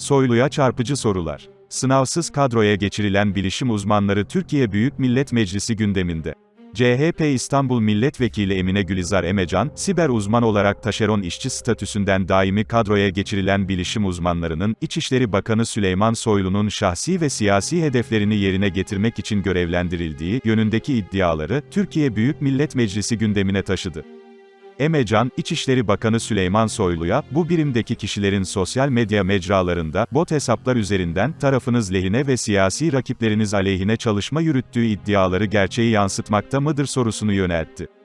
Soylu'ya çarpıcı sorular. Sınavsız kadroya geçirilen bilişim uzmanları Türkiye Büyük Millet Meclisi gündeminde. CHP İstanbul Milletvekili Emine Gülizar Emecan, siber uzman olarak taşeron işçi statüsünden daimi kadroya geçirilen bilişim uzmanlarının, İçişleri Bakanı Süleyman Soylu'nun şahsi ve siyasi hedeflerini yerine getirmek için görevlendirildiği yönündeki iddiaları, Türkiye Büyük Millet Meclisi gündemine taşıdı. Emecan, İçişleri Bakanı Süleyman Soylu'ya, bu birimdeki kişilerin sosyal medya mecralarında, bot hesaplar üzerinden, tarafınız lehine ve siyasi rakipleriniz aleyhine çalışma yürüttüğü iddiaları gerçeği yansıtmakta mıdır sorusunu yöneltti.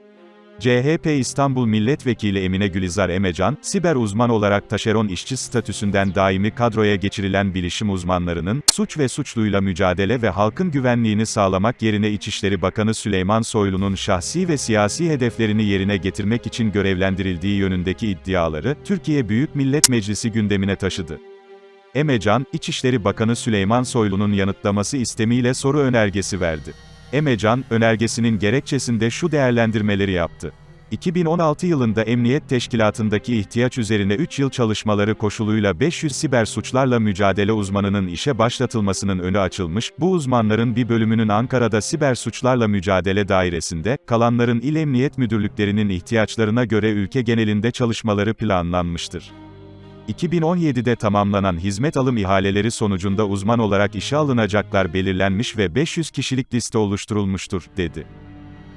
CHP İstanbul Milletvekili Emine Gülizar Emecan, siber uzman olarak taşeron işçi statüsünden daimi kadroya geçirilen bilişim uzmanlarının, suç ve suçluyla mücadele ve halkın güvenliğini sağlamak yerine İçişleri Bakanı Süleyman Soylu'nun şahsi ve siyasi hedeflerini yerine getirmek için görevlendirildiği yönündeki iddiaları, Türkiye Büyük Millet Meclisi gündemine taşıdı. Emecan, İçişleri Bakanı Süleyman Soylu'nun yanıtlaması istemiyle soru önergesi verdi. Emecan, önergesinin gerekçesinde şu değerlendirmeleri yaptı. 2016 yılında Emniyet Teşkilatı'ndaki ihtiyaç üzerine 3 yıl çalışmaları koşuluyla 500 siber suçlarla mücadele uzmanının işe başlatılmasının önü açılmış, bu uzmanların bir bölümünün Ankara'da siber suçlarla mücadele dairesinde, kalanların il emniyet müdürlüklerinin ihtiyaçlarına göre ülke genelinde çalışmaları planlanmıştır. 2017'de tamamlanan hizmet alım ihaleleri sonucunda uzman olarak işe alınacaklar belirlenmiş ve 500 kişilik liste oluşturulmuştur, dedi.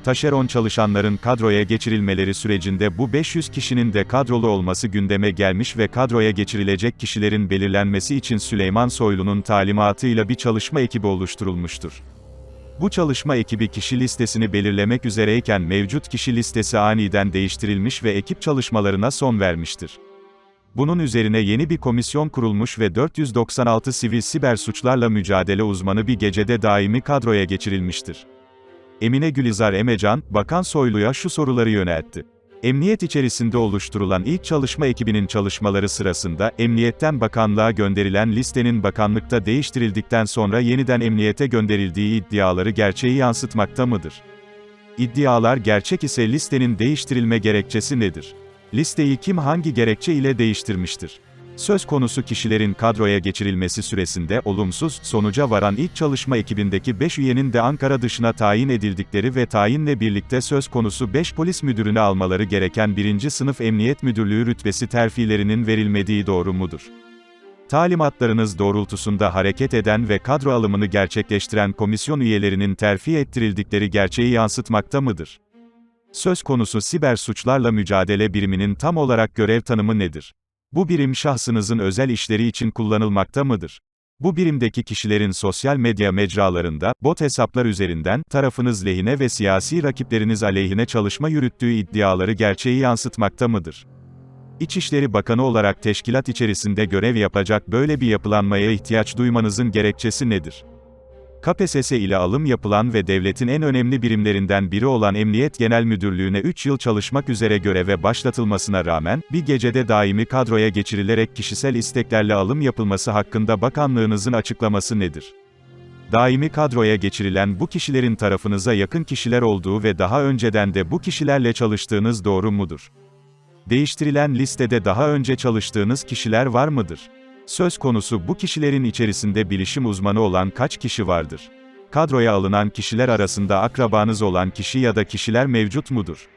Taşeron çalışanların kadroya geçirilmeleri sürecinde bu 500 kişinin de kadrolu olması gündeme gelmiş ve kadroya geçirilecek kişilerin belirlenmesi için Süleyman Soylu'nun talimatıyla bir çalışma ekibi oluşturulmuştur. Bu çalışma ekibi kişi listesini belirlemek üzereyken mevcut kişi listesi aniden değiştirilmiş ve ekip çalışmalarına son vermiştir. Bunun üzerine yeni bir komisyon kurulmuş ve 496 sivil siber suçlarla mücadele uzmanı bir gecede daimi kadroya geçirilmiştir. Emine Gülizar Emecan, Bakan Soylu'ya şu soruları yöneltti. Emniyet içerisinde oluşturulan ilk çalışma ekibinin çalışmaları sırasında, Emniyetten Bakanlığa gönderilen listenin bakanlıkta değiştirildikten sonra yeniden emniyete gönderildiği iddiaları gerçeği yansıtmakta mıdır? İddialar gerçek ise listenin değiştirilme gerekçesi nedir? Listeyi kim hangi gerekçe ile değiştirmiştir? Söz konusu kişilerin kadroya geçirilmesi süresinde olumsuz sonuca varan ilk çalışma ekibindeki 5 üyenin de Ankara dışına tayin edildikleri ve tayinle birlikte söz konusu 5 polis müdürünü almaları gereken 1. sınıf emniyet müdürlüğü rütbesi terfilerinin verilmediği doğru mudur? Talimatlarınız doğrultusunda hareket eden ve kadro alımını gerçekleştiren komisyon üyelerinin terfi ettirildikleri gerçeği yansıtmakta mıdır? Söz konusu siber suçlarla mücadele biriminin tam olarak görev tanımı nedir? Bu birim şahsınızın özel işleri için kullanılmakta mıdır? Bu birimdeki kişilerin sosyal medya mecralarında, bot hesaplar üzerinden, tarafınız lehine ve siyasi rakipleriniz aleyhine çalışma yürüttüğü iddiaları gerçeği yansıtmakta mıdır? İçişleri Bakanı olarak teşkilat içerisinde görev yapacak böyle bir yapılanmaya ihtiyaç duymanızın gerekçesi nedir? KPSS ile alım yapılan ve devletin en önemli birimlerinden biri olan Emniyet Genel Müdürlüğü'ne 3 yıl çalışmak üzere göreve başlatılmasına rağmen, bir gecede daimi kadroya geçirilerek kişisel isteklerle alım yapılması hakkında bakanlığınızın açıklaması nedir? Daimi kadroya geçirilen bu kişilerin tarafınıza yakın kişiler olduğu ve daha önceden de bu kişilerle çalıştığınız doğru mudur? Değiştirilen listede daha önce çalıştığınız kişiler var mıdır? Söz konusu bu kişilerin içerisinde bilişim uzmanı olan kaç kişi vardır? Kadroya alınan kişiler arasında akrabanız olan kişi ya da kişiler mevcut mudur?